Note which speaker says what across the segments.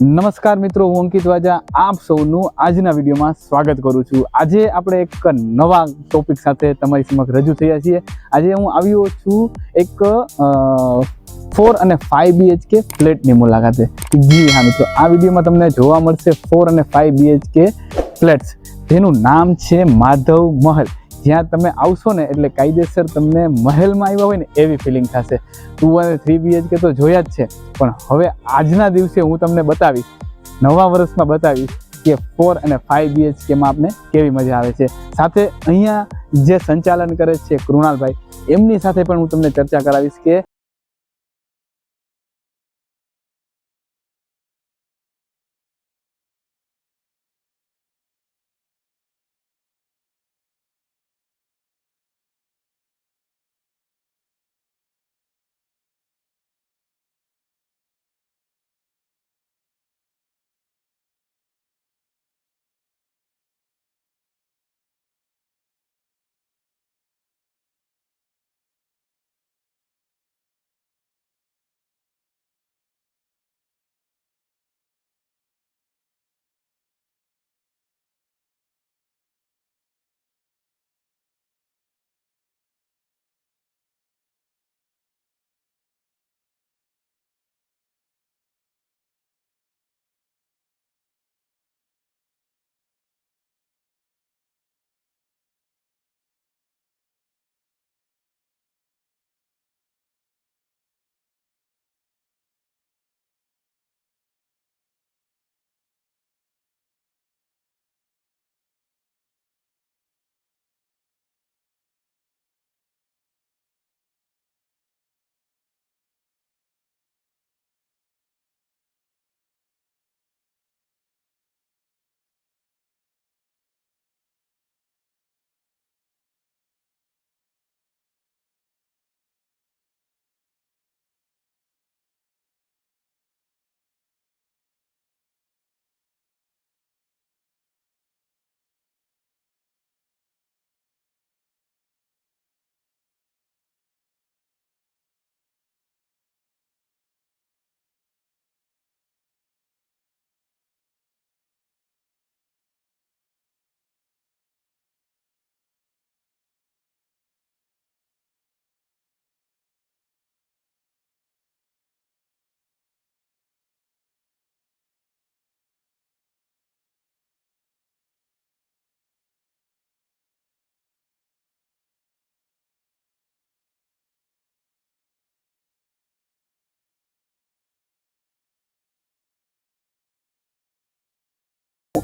Speaker 1: નમસ્કાર મિત્રો, હું અંકિત વાજા. આપ સૌનું આજના વિડીયોમાં સ્વાગત કરું છું. આજે આપણે એક નવા ટોપિક સાથે તમારી સમક્ષ રજૂ થયા છીએ. આજે હું આવ્યો છું એક ફોર અને ફાઈવ બીએચકે ફ્લેટની મુલાકાતે. જી હા મિત્રો, આ વિડીયોમાં તમને જોવા મળશે ફોર અને ફાઈવ બીએચકે ફ્લેટ્સ. જેનું નામ છે માધવ મહલ. જ્યાં તમે આવશો ને એટલે કાયદેસર તમને મહેલમાં આવ્યા હોય ને એવી ફિલિંગ થશે. ટુ અને થ્રી બીએચકે તો જોયા જ છે. પણ હવે આજના દિવસે હું તમને બતાવીશ, નવા વર્ષમાં બતાવીશ કે ફોર અને ફાઈવ બીએચકેમાં આપને કેવી મજા આવે છે. સાથે અહીંયા જે સંચાલન કરે છે કૃણાલભાઈ, એમની સાથે પણ હું તમને ચર્ચા કરાવીશ કે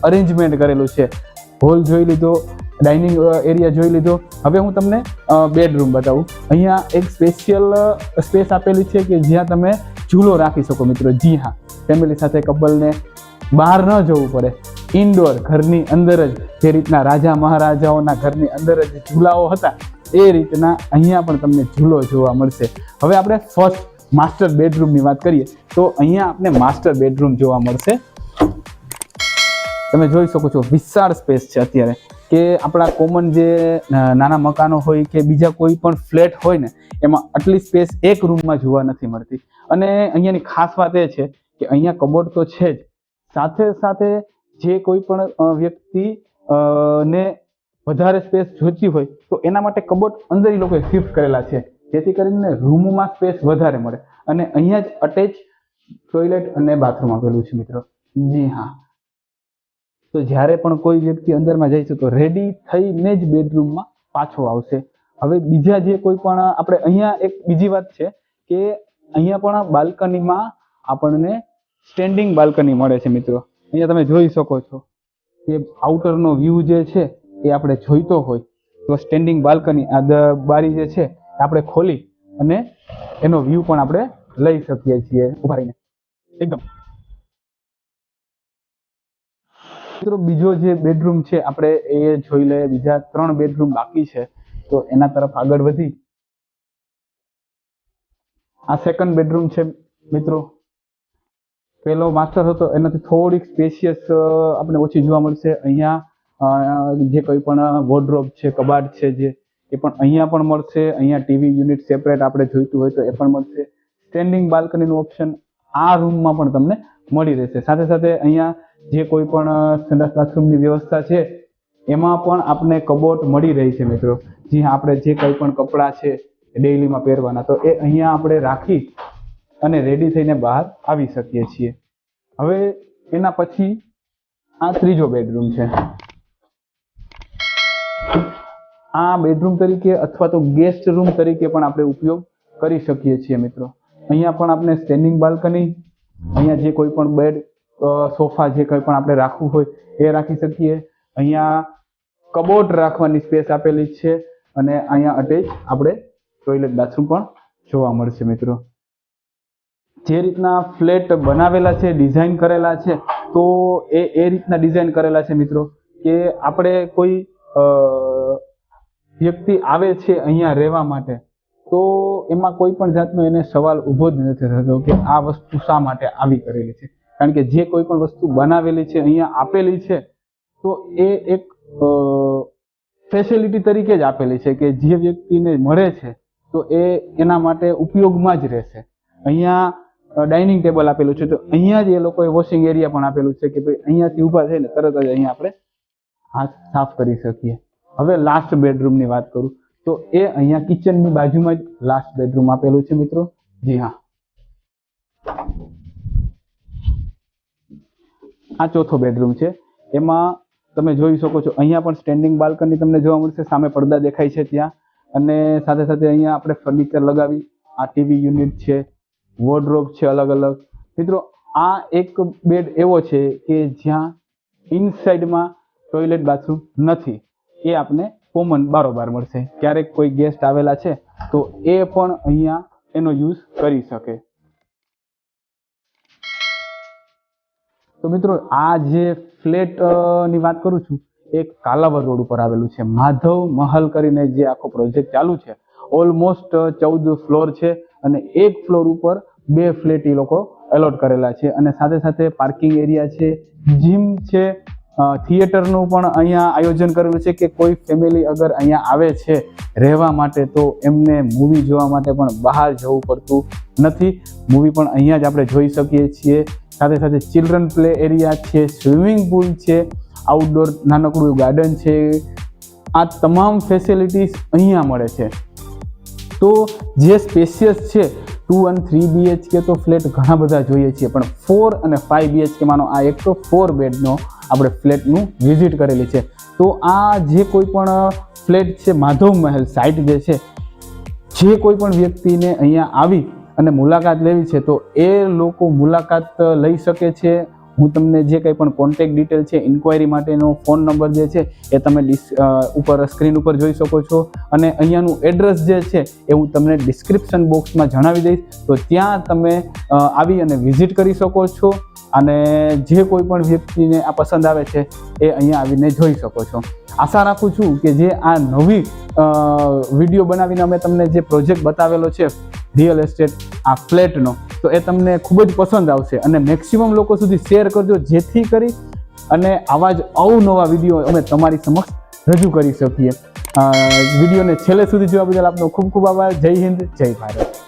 Speaker 1: અરેન્જમેન્ટ કરેલું છે. હોલ જોઈ લીધો ડાઇનિંગ એરિયા જોઈ લીધો. હવે હું તમને બેડરૂમ બતાવું. અહીંયા એક સ્પેશિયલ સ્પેસ આપેલી છે કે જ્યાં તમે ઝૂલો રાખી શકો મિત્રો. જી હા ફેમિલી સાથે કપલને બહાર ન જવું પડે. ઇન્ડોર ઘરની અંદર જ, જે રીતના રાજા મહારાજાઓના ઘરની અંદર જ ઝૂલાઓ હતા, એ રીતના અહીંયા પણ તમને ઝૂલો જોવા મળશે. હવે આપણે ફર્સ્ટ માસ્ટર બેડરૂમની વાત કરીએ, તો અહીંયા આપણે માસ્ટર બેડરૂમ જોવા મળશે. તમે જોઈ શકો છો, વિશાળ સ્પેસ છે અત્યારે. કે આપણા કોમન જે નાના મકાનો હોય કે બીજા કોઈ પણ ફ્લેટ હોય ને, એમાં આટલી સ્પેસ એક રૂમમાં જોવા નથી મળતી. અને અહીંયાની ખાસ વાત એ છે કે અહીંયા કબોર્ડ તો છે જ. સાથે સાથે જે કોઈ પણ વ્યક્તિ ને વધારે સ્પેસ જોઈતી હોય, તો એના માટે કબોર્ડ અંદર એ લોકોએ શિફ્ટ કરેલા છે. જેથી કરીને રૂમમાં સ્પેસ વધારે મળે. અને અહીંયા જ અટેચ ટોયલેટ અને બાથરૂમ આપેલું છે મિત્રો. જી હા. તો જ્યારે પણ કોઈ વ્યક્તિ અંદરમાં જાય છે, તો રેડી થઈને જ બેડરૂમમાં પાછો આવશે. હવે બીજા જે કોઈ પણ, આપણે અહીંયા એક બીજી વાત છે કે અહીંયા પણ બાલ્કનીમાં આપણને સ્ટેન્ડિંગ બાલ્કની મળે છે મિત્રો. અહીંયા તમે જોઈ શકો છો કે આઉટરનો વ્યૂ જે છે એ આપણે જોઈતો હોય. તો સ્ટેન્ડિંગ બાલ્કની આ બારી જે છે આપણે ખોલી અને એનો વ્યૂ પણ આપણે લઈ શકીએ છીએ. ઊભા એકદમ. મિત્રો, બીજો જે બેડરૂમ છે, આપણે એ જોઈ લઈએ. બીજા ત્રણ બેડરૂમ બાકી છે. તો એના તરફ આગળ વધી. આ સેકન્ડ બેડરૂમ છે, મિત્રો. પેલો માસ્ટર હતો, એનાથી થોડીક સ્પેશિયસ આપણે ઓછી જોવા મળશે. અહીંયા જે કોઈ પણ વોર્ડરોબ છે, કબાટ છે, જે, એ પણ અહીંયા પણ મળશે. અહીંયા ટીવી યુનિટ સેપરેટ આપણે જોઈતું હોય તો એ પણ મળશે. સ્ટેન્ડિંગ બાલ્કનીનું ઓપ્શન આ રૂમમાં પણ તમને મળી રહેશે. સાથે સાથે અહીંયા જે કોઈ પણ સંડાસ બાથરૂમની વ્યવસ્થા છે, એમાં પણ આપણે કબોટ મળી રહી છે મિત્રો. જી આપણે જે કંઈ પણ કપડાં છે ડેઇલીમાં પહેરવાના. તો એ અહીંયા આપણે રાખી અને રેડી થઈને બહાર આવી શકીએ છીએ. હવે એના પછી આ ત્રીજો બેડરૂમ છે. આ બેડરૂમ તરીકે અથવા તો ગેસ્ટ રૂમ તરીકે પણ આપણે ઉપયોગ કરી શકીએ છીએ મિત્રો. અહીંયા પણ આપણે સ્ટેન્ડિંગ બાલ્કની અહીંયા જે કોઈ પણ બેડ સોફા જે કંઈ પણ આપણે રાખવું હોય એ રાખી શકીએ. અહીંયા કબોટ રાખવાની સ્પેસ આપેલી છે અને અહીંયા અટેચ આપણે ટોયલેટ બાથરૂમ પણ જોવા મળશે મિત્રો. જે રીતના ફ્લેટ બનાવેલા છે ડિઝાઇન કરેલા છે, તો એ એ રીતના ડિઝાઇન કરેલા છે મિત્રો કે આપણે કોઈ વ્યક્તિ આવે છે અહીંયા રહેવા માટે તો એમાં કોઈ પણ જાતનો એને સવાલ ઊભો જ નથી થતો કે આ વસ્તુ શા માટે આવી કરેલી છે? કારણ કે જે કોઈ પણ વસ્તુ બનાવેલી છે, અહીંયા આપેલી છે, તો એ એક ફેસિલિટી તરીકે જ આપેલી છે કે જે વ્યક્તિને મળે છે, તો એ એના માટે ઉપયોગમાં જ રહેશે. અહીંયા ડાઇનિંગ ટેબલ આપેલું છે, તો અહીંયા જ એ લોકોએ વોશિંગ એરિયા પણ આપેલું છે કે ભાઈ અહીંયાથી ઊભા થઈને તરત જ અહીંયા આપણે હાથ સાફ કરી શકીએ. હવે લાસ્ટ બેડરૂમની વાત કરું. તો એ અહીંયા કિચનની બાજુમાં જ લાસ્ટ બેડરૂમ આપેલું છે મિત્રો. જી હા. આ ચોથો બેડરૂમ છે. એમાં તમે જોઈ શકો છો, અહીંયા પણ સ્ટેન્ડિંગ બાલ્કની તમને જોવા મળશે. સામે પડદા દેખાય છે ત્યાં. અને સાથે સાથે અહીંયા આપણે ફર્નિચર લગાવી. આ ટીવી યુનિટ છે વોર્ડરોબ છે અલગ અલગ. મિત્રો, આ એક બેડ એવો છે કે જ્યાં ઇનસાઇડમાં ટોયલેટ બાથરૂમ નથી. એ આપને કોમન બારોબાર મળશે. ક્યારેક કોઈ ગેસ્ટ આવેલા છે, તો એ પણ અહીંયા એનો યુઝ કરી શકે. તો મિત્રો, આ જે ફ્લેટની વાત કરું છું, એ કાલાવર રોડ ઉપર આવેલું છે. માધવ મહલ કરીને જે આખો પ્રોજેક્ટ ચાલુ છે ઓલમોસ્ટ ચૌદ ફ્લોર છે અને એક ફ્લોર ઉપર બે ફ્લેટ એ લોકો એલોટ કરેલા છે અને સાથે સાથે પાર્કિંગ એરિયા છે જીમ છે થિયેટરનું પણ અહીંયા આયોજન કરેલું છે કે કોઈ ફેમિલી અગર અહીંયા આવે છે રહેવા માટે, તો એમને મૂવી જોવા માટે પણ બહાર જવું પડતું નથી. મૂવી પણ અહીંયા જ આપણે જોઈ શકીએ છીએ. સાથે સાથે ચિલ્ડ્રન પ્લે એરિયા છે સ્વિમિંગ પુલ છે આઉટડોર નાનકડું ગાર્ડન છે. આ તમામ ફેસિલિટીસ અહીંયા મળે છે. તો જે સ્પેશિયસ છે ટુ અને થ્રી બીએચકે તો ફ્લેટ ઘણા બધા જોઈએ છીએ. પણ ફોર અને ફાઇવ બીએચકેમાંનો આ એક તો ફોર બેડનો આપણે ફ્લેટનું વિઝિટ કરેલી છે. તો આ જે કોઈ પણ ફ્લેટ છે, માધવ મહેલ સાઇટ જે છે, જે કોઈ પણ વ્યક્તિને અહીંયા આવી અને મુલાકાત લેવી છે, તો એ લોકો મુલાકાત લઈ શકે છે હું તમને જે કંઈ પણ કોન્ટેક્ટ ડિટેલ છે ઇન્ક્વાયરી માટેનો ફોન નંબર જે છે, એ તમે ઉપર સ્ક્રીન ઉપર જોઈ શકો છો. અને અહીંયાનું એડ્રેસ જે છે, એ હું તમને ડિસ્ક્રિપ્શન બોક્સમાં જણાવી દઈશ. તો ત્યાં તમે આવી અને વિઝિટ કરી શકો છો. અને જે કોઈ પણ વ્યક્તિને આ પસંદ આવે છે, એ અહીંયા આવીને જોઈ શકો છો. આશા રાખું છું કે જે આ નવી વીડિયો બનાવીને અમે તમને જે પ્રોજેક્ટ બતાવેલો છે રિયલ એસ્ટેટ આ ફ્લેટનો તો એ તમને ખૂબ જ પસંદ આવશે. અને મેક્સિમમ લોકો સુધી શેર કરજો, જેથી કરી અને આવા જ અવનવા વીડિયો અમે તમારી સમક્ષ રજૂ કરી શકીએ. વિડીયોને છેલ્લે સુધી જોવા બદલ આપનો ખૂબ ખૂબ આભાર. જય હિન્દ, જય ભારત.